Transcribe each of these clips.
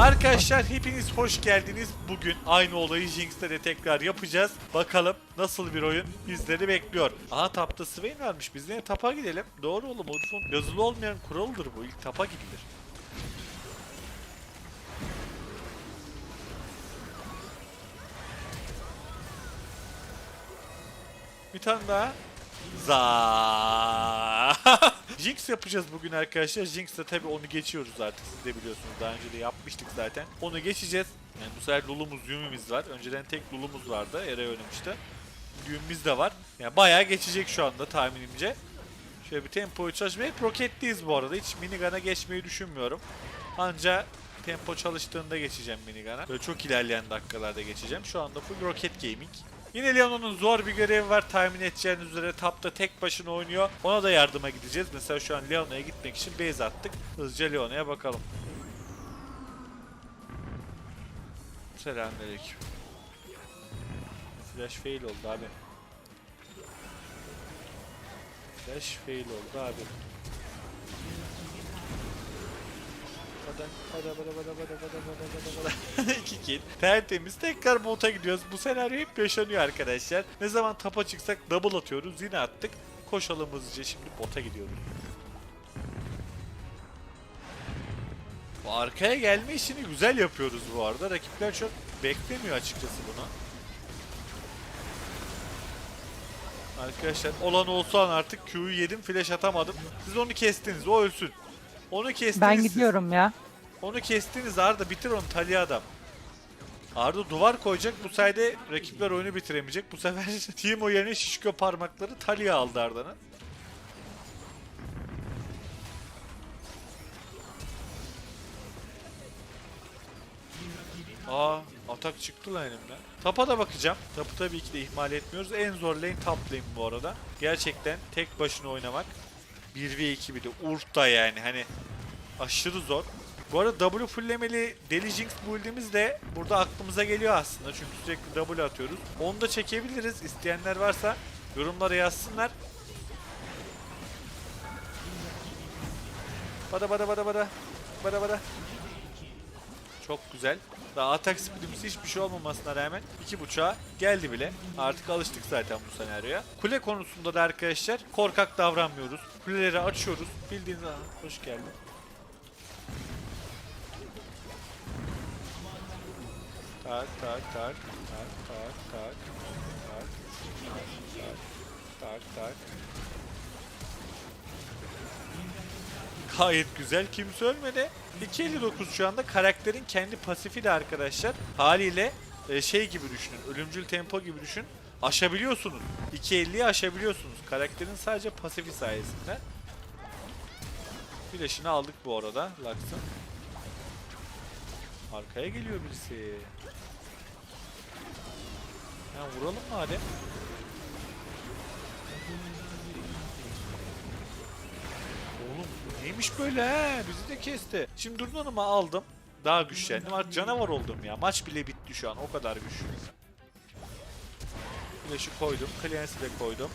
Arkadaşlar hepiniz hoş geldiniz. Bugün aynı olayı Jinx'te de tekrar yapacağız. Bakalım nasıl bir oyun bizleri bekliyor. Aha tapta Swain varmış. Biz de tapa gidelim. Doğru oğlum. Urf'un yazılı olmayan kuralıdır bu. İlk tapa gidilir. Bir tane daha. Za. Jinx yapacağız bugün arkadaşlar. Jinx'te tabi onu geçiyoruz artık siz de biliyorsunuz. Daha önce de yapmıştık zaten. Onu geçeceğiz. Yani bu sefer Lulu'muz, Yumi'miz var. Önceden tek Lulu'muz vardı. Eray oynamıştı. Yumi'miz de var. Yani bayağı geçecek şu anda tahminimce. Şöyle bir tempoyu çalışmaya. Roketliyiz bu arada. Hiç minigun'a geçmeyi düşünmüyorum. Anca tempo çalıştığında geçeceğim minigun'a. Böyle çok ilerleyen dakikalarda geçeceğim. Şu anda full roket gaming. Yine Leona'nın zor bir görevi var tahmin edeceğiniz üzere tapta tek başına oynuyor. Ona da yardıma gideceğiz. Mesela şu an Leona'ya gitmek için base attık. Hızlıca Leona'ya bakalım. Selamünaleyküm. Flash fail oldu abi. Flash fail oldu abi. Bada. İki kill. Tertemiz. Tekrar bota gidiyoruz. Bu senaryo hep yaşanıyor arkadaşlar. Ne zaman tapa çıksak double atıyoruz. Yine attık. Koşalım hızlıca. Şimdi bota gidiyoruz. Bu arkaya gelme işini güzel yapıyoruz bu arada. Rakipler çok beklemiyor açıkçası bunu. Arkadaşlar olan olsa an artık Q'yu yedim flash atamadım. Siz onu kestiniz o ölsün. Onu kestiniz Ben gidiyorum ya. Onu kestiniz Arda bitir onu Talya adam. Arda duvar koyacak bu sayede rakipler oyunu bitiremeyecek. Bu sefer Timo yerine şişko parmakları Talya aldı Arda'nın. Aa atak çıktı lan elimden. Tapa da bakacağım. Tapı tabii ki de ihmal etmiyoruz. En zor lane top lane bu arada. Gerçekten tek başına oynamak 1v2 bir de Urf'ta yani hani aşırı zor. Bu arada W fulllemeli Deli Jinx build'imiz de burada aklımıza geliyor aslında. Çünkü sürekli W atıyoruz. Onu da çekebiliriz. İsteyenler varsa yorumlara yazsınlar. Bada bada bada bada. Bada bada. Çok güzel. Daha atak speedimiz hiçbir şey olmamasına rağmen iki buçuğa geldi bile. Artık alıştık zaten bu senaryoya. Kule konusunda da arkadaşlar korkak davranmıyoruz. Kuleleri açıyoruz. Bildiğiniz Aa, hoş geldin. Tak tak tak tak tak tak tak tak tak tak Gayet güzel. Kimse ölmedi. 2.59 şu anda karakterin kendi pasifi de arkadaşlar. Haliyle e, şey gibi düşünün. Ölümcül tempo gibi düşün. Aşabiliyorsunuz. 2.50'yi aşabiliyorsunuz. Karakterin sadece pasifi sayesinde. Flash'ını aldık bu arada. Lux'ın. Arkaya geliyor birisi. Ya vuralım madem. Oğlum neymiş böyle he? Bizi de kesti. Şimdi Durnan'ımı aldım. Daha güçlendim. Artık canavar oldum ya. Maç bile bitti şu an. O kadar güçlü. Flash'ı koydum. Clearance'i de koydum.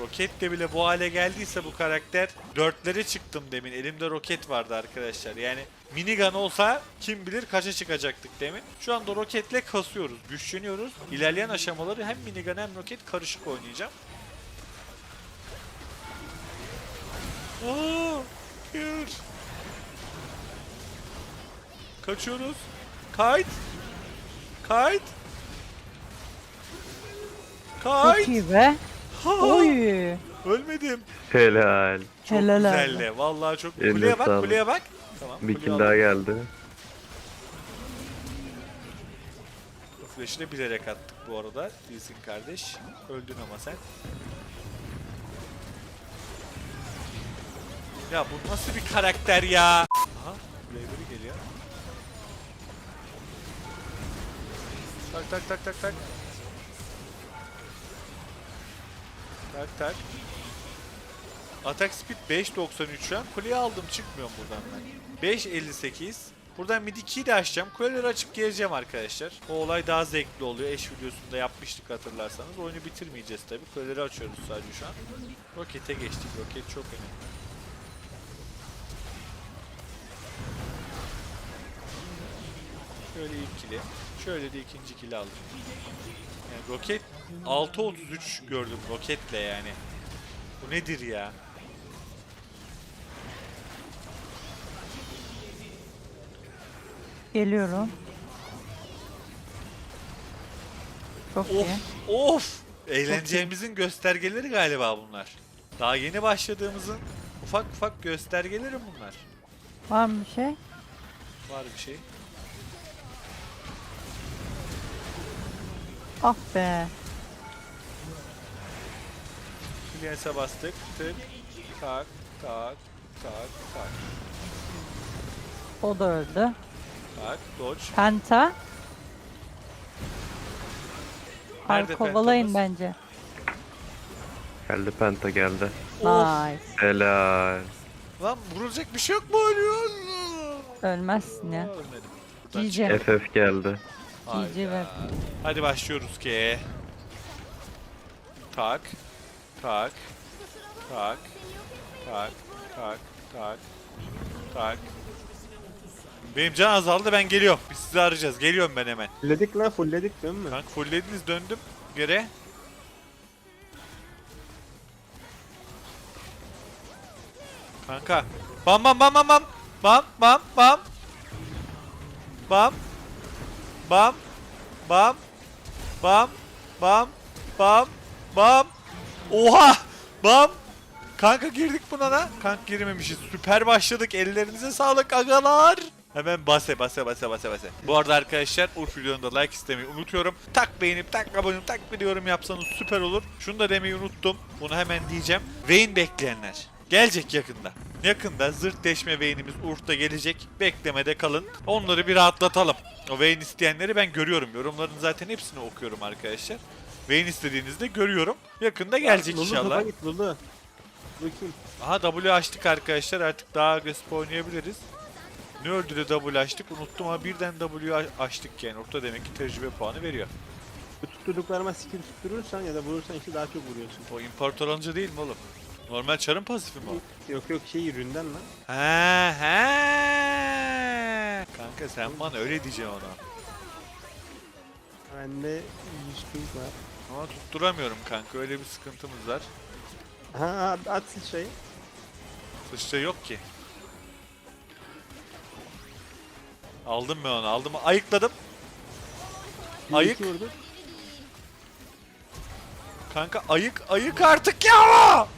Roketle bile bu hale geldiyse bu karakter dörtlere çıktım demin. Elimde roket vardı arkadaşlar. Yani minigun olsa kim bilir kaça çıkacaktık demin. Şu anda roketle kasıyoruz, güçleniyoruz. İlerleyen aşamaları hem minigun hem roket karışık oynayacağım. Aa, hayır. Kaçıyoruz. Kite. Kite. Çok Kite. iyi be. Oy. Ölmedim. Helal. Çok Helal abi. güzeldi. Vallahi çok. Eline kuleye bak, sağlık. kuleye bak. Tamam. Bir kuleyi kill aldım. daha geldi. Bu Flash'ı da bilerek attık bu arada. Değilsin kardeş. Öldün ama sen. Ya bu nasıl bir karakter ya? Aha. Flavor'ı geliyor. Tak tak tak tak tak. Tak tak. Atak speed 5.93 şu an. Kuleyi aldım çıkmıyorum buradan ben. 5.58. Buradan mid 2'yi de açacağım. Kuleleri açıp geleceğim arkadaşlar. O olay daha zevkli oluyor. Eş videosunda yapmıştık hatırlarsanız. Oyunu bitirmeyeceğiz tabi. Kuleleri açıyoruz sadece şu an. Rokete geçtik. Roket çok önemli. Şöyle ilk kili. Şöyle de ikinci kili aldım. Yani roket 6.33 gördüm roketle yani. Bu nedir ya? Geliyorum. Çok iyi. Of of! Eğleneceğimizin göstergeleri galiba bunlar. Daha yeni başladığımızın ufak ufak göstergeleri bunlar. Var mı bir şey? Var bir şey. Ah be. Clearance'a bastık. Tık. Tak. Tak. Tak. Tak. O da öldü. Tak. Dodge. Penta. Nerede kovalayın pentamız? bence. Geldi penta geldi. Nice. Helal. Lan vurulacak bir şey yok mu ölüyor? Ölmezsin ya. Ölmedim. Buradan GG. çık- FF geldi. Hayda. Hadi başlıyoruz ki. Tak. Tak. Tak. Tak. Tak. Tak. Tak. Benim can azaldı ben geliyorum. Biz sizi arayacağız. Geliyorum ben hemen. Fullledik lan fullledik değil mi? Kanka fulllediniz döndüm. Geri. Kanka. Bam bam bam bam bam. Bam bam bam. Bam. Bam. Bam. Bam. Bam. Bam. Bam. Oha. Bam. Kanka girdik buna da. Kanka girmemişiz. Süper başladık. Ellerinize sağlık agalar. Hemen base base base base base. Bu arada arkadaşlar Urf videonun like istemeyi unutuyorum. Tak beğenip tak abone tak bir yorum yapsanız süper olur. Şunu da demeyi unuttum. Bunu hemen diyeceğim. Vayne bekleyenler. Gelecek yakında. Yakında zırt deşme Vayne'imiz Urf'ta gelecek. Beklemede kalın. Onları bir rahatlatalım. O Vayne isteyenleri ben görüyorum. Yorumların zaten hepsini okuyorum arkadaşlar. Vayne istediğinizde görüyorum. Yakında gelecek Lulu inşallah. topa git Lulu. Lulu? Aha W açtık arkadaşlar artık daha agresif oynayabiliriz. Ne öldü de W açtık unuttum ama birden W açtık yani orta demek ki tecrübe puanı veriyor. Bu tutturduklarıma skill tutturursan ya da vurursan işte daha çok vuruyorsun. O imparator alınca değil mi oğlum? Normal çarın pasifi mi o? Yok yok şey üründen lan. He he. Kanka sen bana öyle diyeceksin ona. Bende 100 ping var. Ama tutturamıyorum kanka öyle bir sıkıntımız var. Ha at şey. Sıçta yok ki. Aldım ben onu aldım ayıkladım. Ayık. Bir iki vurdu. Kanka ayık ayık artık ya.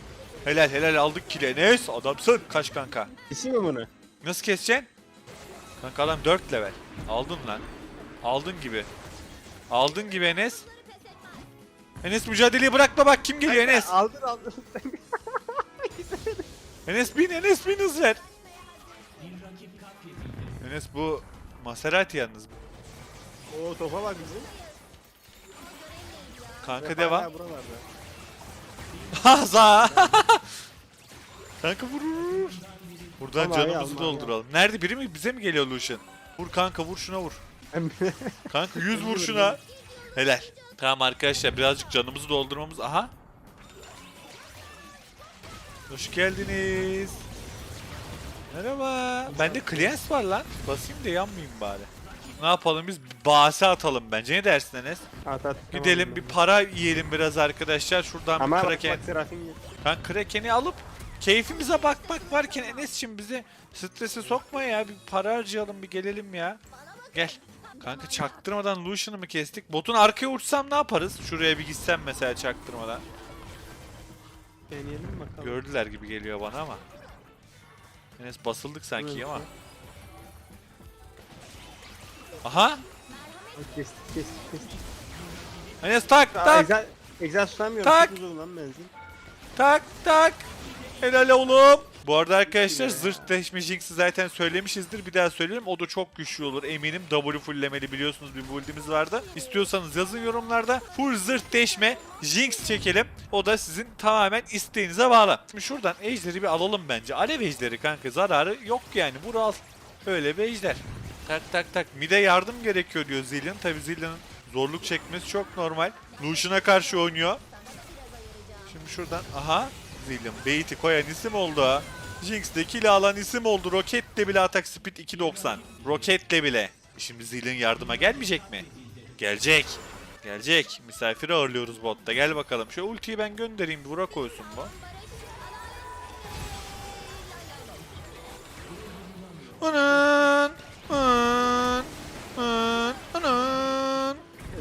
Helal helal aldık kile. Enes adamsın. Kaç kanka. Kesi mi bunu? Nasıl keseceksin? Kanka adam 4 level. Aldın lan. Aldın gibi. Aldın gibi Enes. Enes mücadeleyi bırakma bak kim geliyor Enes. Aldın aldın. Enes bin Enes bin hız ver. Enes bu Maserati yalnız. Oo topa bak bizim. Kanka devam. Haza. kanka vur vur. vur. Buradan iyi, canımızı dolduralım. Nerede biri mi bize mi geliyor Lucian? Vur kanka vur şuna vur. Kanka 100 vur şuna. Helal. Tamam arkadaşlar birazcık canımızı doldurmamız. Aha. Hoş geldiniz. Merhaba. Bende Clients var lan. Basayım da yanmayayım bari. Ne yapalım biz? Base atalım bence. Ne dersin Enes? at at. Gidelim tamam. bir para yiyelim biraz arkadaşlar. Şuradan Ama bir kraken. Ben Kraken'i alıp keyfimize bakmak varken Enes'cim bizi strese sokma ya. Bir para harcayalım bir gelelim ya. Gel. Kanka çaktırmadan Lucian'ı mı kestik? Botun arkaya uçsam ne yaparız? Şuraya bir gitsem mesela çaktırmadan. Deneyelim bakalım. Gördüler gibi geliyor bana ama. Enes basıldık sanki Evet, ama. evet. Aha! Kestik kestik kestik. Enes tak tak egza tutamıyorum. Tak. Lan benzin. tak tak. Helal oğlum. Bu arada arkadaşlar zırh deşme Jinx'i zaten söylemişizdir. Bir daha söyleyelim. O da çok güçlü olur eminim. W fulllemeli biliyorsunuz bir build'imiz vardı. İstiyorsanız yazın yorumlarda. Full zırh deşme Jinx çekelim. O da sizin tamamen isteğinize bağlı. Şimdi şuradan ejderi bir alalım bence. Alev ejderi kanka zararı yok yani. Vur al. Öyle bir ejder. Tak tak tak. Mide yardım gerekiyor diyor Zillion. Tabi Zillion'ın zorluk çekmesi çok normal. Lucian'a karşı oynuyor. Şimdi şuradan aha Zillion bait'i koyan isim oldu ha. Jinx'te kill alan isim oldu. Roketle bile atak speed 2.90. Roketle bile. Şimdi Zil'in yardıma gelmeyecek mi? Gelecek. Gelecek. Misafir ağırlıyoruz botta. Gel bakalım. Şu ultiyi ben göndereyim. Vura koysun bu. Anan.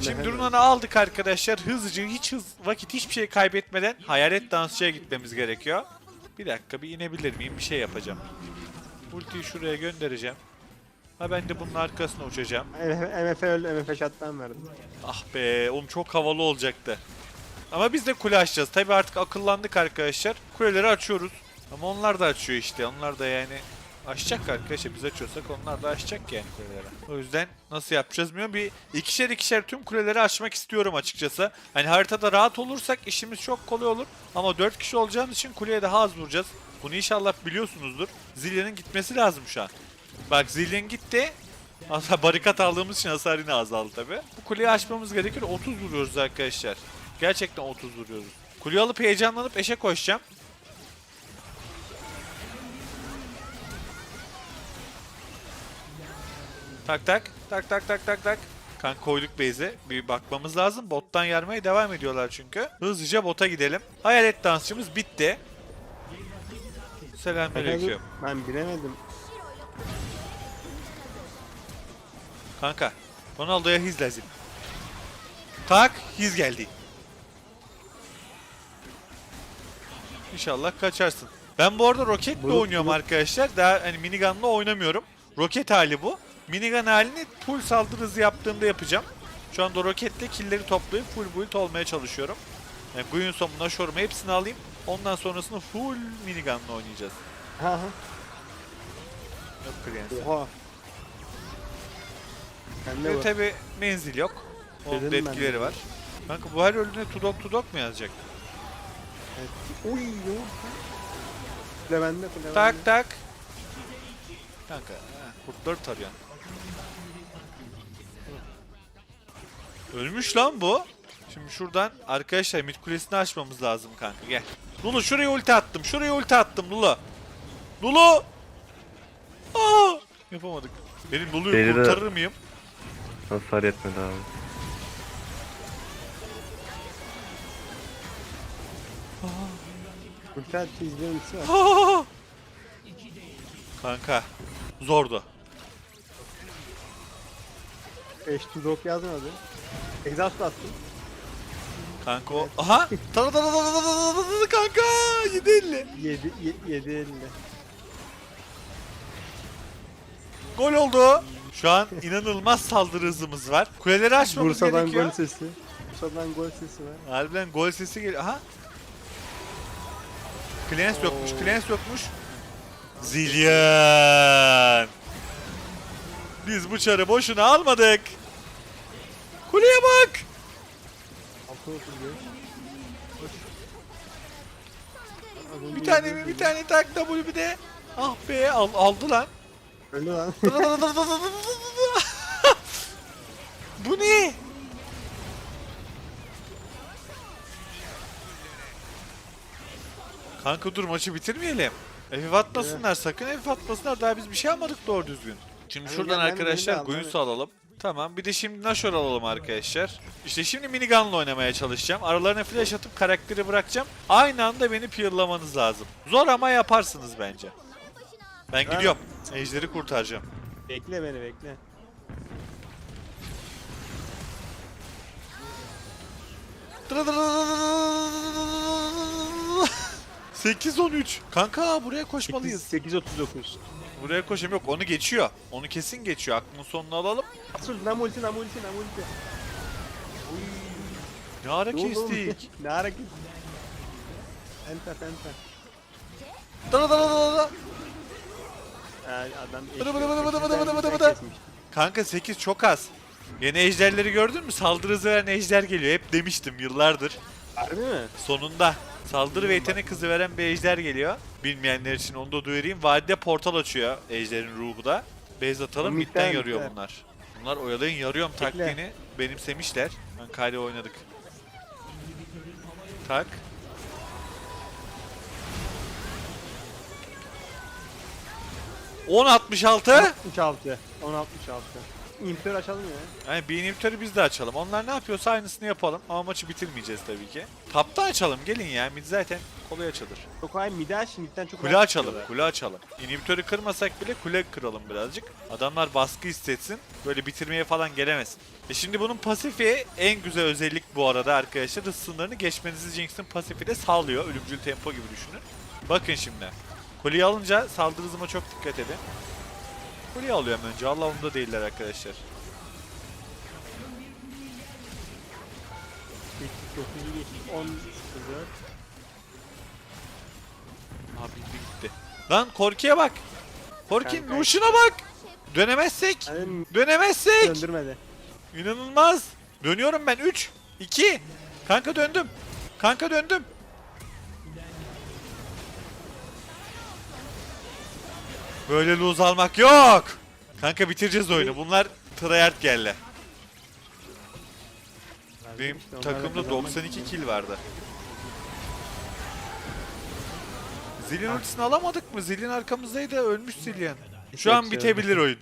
Şimdi Runan'ı aldık arkadaşlar. Hızlıca hiç hız vakit hiçbir şey kaybetmeden hayalet dansçıya gitmemiz gerekiyor. Bir dakika bir inebilir miyim? Bir şey yapacağım. Ultiyi şuraya göndereceğim. Ha ben de bunun arkasına uçacağım. MF öldü. MF şattan verdim. Ah be oğlum çok havalı olacaktı. Ama biz de kule açacağız. Tabi artık akıllandık arkadaşlar. Kuleleri açıyoruz. Ama onlar da açıyor işte. Onlar da yani açacak arkadaşlar. Biz açıyorsak onlar da açacak yani kuleleri. O yüzden nasıl yapacağız bilmiyorum. Bir ikişer ikişer tüm kuleleri açmak istiyorum açıkçası. Hani haritada rahat olursak işimiz çok kolay olur. Ama 4 kişi olacağımız için kuleye daha az vuracağız. Bunu inşallah biliyorsunuzdur. Zilya'nın gitmesi lazım şu an. Bak Zillion gitti. Aslında barikat aldığımız için hasar yine azaldı tabi. Bu kuleyi açmamız gerekir. 30 vuruyoruz arkadaşlar. Gerçekten 30 vuruyoruz. Kuleyi alıp heyecanlanıp eşe koşacağım. Tak tak. Tak tak tak tak tak. Kan koyduk base'e. Bir bakmamız lazım. Bottan yarmaya devam ediyorlar çünkü. Hızlıca bota gidelim. Hayalet dansçımız bitti. Selamünaleyküm. Ben bilemedim. Kanka. Ronaldo'ya his lazım. Tak, his geldi. İnşallah kaçarsın. Ben bu arada roketle oynuyorum arkadaşlar. Daha hani minigunla oynamıyorum. Roket hali bu. Minigun halini full saldırı hızı yaptığımda yapacağım. Şu anda roketle killleri toplayıp full build olmaya çalışıyorum. Yani Guinsom'u, Nashor'umu hepsini alayım. Ondan sonrasında full minigunla oynayacağız. Ha ha. Yok Clans. Oha. Bende Ve var. tabi menzil yok. Onun da Dedim ben etkileri de. var. Kanka bu her öldüğünde tudok tudok mu yazacak? Evet. Uy yok. Kule bende kule Tak bende. tak. Kanka ha, kurtları tarıyor. Ölmüş lan bu. Şimdi şuradan arkadaşlar mid kulesini açmamız lazım kanka gel. Lulu şuraya ulti attım. Şuraya ulti attım Lulu. Lulu. Aa! Yapamadık. Benim Lulu'yu Deli de- kurtarır mıyım? Hasar yetmedi abi. Var. Aa! Kanka zordu. Eş tudok yazmadı. Exhaust attım. Kanka o... Aha! Tara tara tara tara tara tara kanka! 750. 7 7 50. Gol oldu. Şu an inanılmaz saldırı hızımız var. Kuleleri açmamız Bursa'dan gerekiyor. gol sesi. Bursa'dan gol sesi var. Harbiden gol sesi geliyor. Aha! Klens yokmuş, Klens yokmuş. Zilyan! Biz bu çarı boşuna almadık. Kuleye bak! Bir tane mi? Bir tane tak W bir de. Ah be al, aldı lan. Öldü lan. Bu ne? Kanka dur maçı bitirmeyelim. Efif atmasınlar sakın Efif atmasınlar daha biz bir şey almadık doğru düzgün. Şimdi şuradan arkadaşlar evet. alalım. Tamam bir de şimdi Nashor alalım arkadaşlar. İşte şimdi minigunla oynamaya çalışacağım. Aralarına flash atıp karakteri bırakacağım. Aynı anda beni peel'lamanız lazım. Zor ama yaparsınız bence. Ben gidiyorum. Ejderi kurtaracağım. bekle beni bekle. Sekiz on üç. Kanka buraya koşmalıyız. 8 39. Buraya koşayım yok onu geçiyor. Onu kesin geçiyor. Aklının sonunu alalım. Asıl nam ulti nam ulti nam ulti. Ne ara oldu oğlum? kestik. ne ara kestik? Enter enter. Dara dara dara dara. Yani adam Bıdı bıdı bıdı bıdı bıdı bıdı bıdı bıdı. Kanka 8 çok az. Yeni ejderleri gördün mü? Saldırı hızı veren ejder geliyor. Hep demiştim yıllardır. Harbi mi? Sonunda saldırı ve yetenek hızı veren bir ejder geliyor. Bilmeyenler için onu da duyurayım. Vadide portal açıyor ejderin ruhu da. Base atalım Midden, midden yarıyor midden. bunlar. Bunlar oyalayın yarıyorum Bekle. taktiğini benimsemişler. Ben Kyle oynadık. Tak. On 66. 66. 10 66. impör açalım ya. Yani bir inhibitörü biz de açalım. Onlar ne yapıyorsa aynısını yapalım. Ama maçı bitirmeyeceğiz tabii ki. Tapta açalım gelin ya. Mid zaten kolay açılır. Çok ay mide aç midden çok Kule rahat açalım, çıkıyorlar. kule açalım. İnhibitörü kırmasak bile kule kıralım birazcık. Adamlar baskı hissetsin. Böyle bitirmeye falan gelemesin. E şimdi bunun pasifi en güzel özellik bu arada arkadaşlar. Hız sınırını geçmenizi Jinx'in pasifi de sağlıyor. Ölümcül tempo gibi düşünün. Bakın şimdi. Kuleyi alınca saldırı hızıma çok dikkat edin. Kuleyi alıyorum önce. Allah umda değiller arkadaşlar. 9'u geçtik 10 hızı. Abi bildi gitti. Lan Korki'ye bak. Korki'nin Kanka. Bak. Dönemezsek. Dönemezsek. döndürmedi. İnanılmaz. Dönüyorum ben. 3, 2. Kanka döndüm. Kanka döndüm. Böyle lose almak yok. Kanka bitireceğiz oyunu. Bunlar tryhard geldi. Benim takımda kazanmak 92 için. kill vardı. Zilin ultisini alamadık mı? Zilin arkamızdaydı. Ölmüş Zilin. Şu an bitebilir oyun.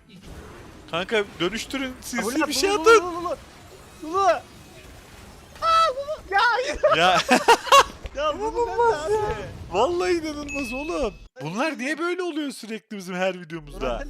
Kanka dönüştürün. Sinsi yap, bir şey atın. Ya. Ya Ya de abi. vallahi inanılmaz oğlum. Bunlar niye böyle oluyor sürekli bizim her videomuzda?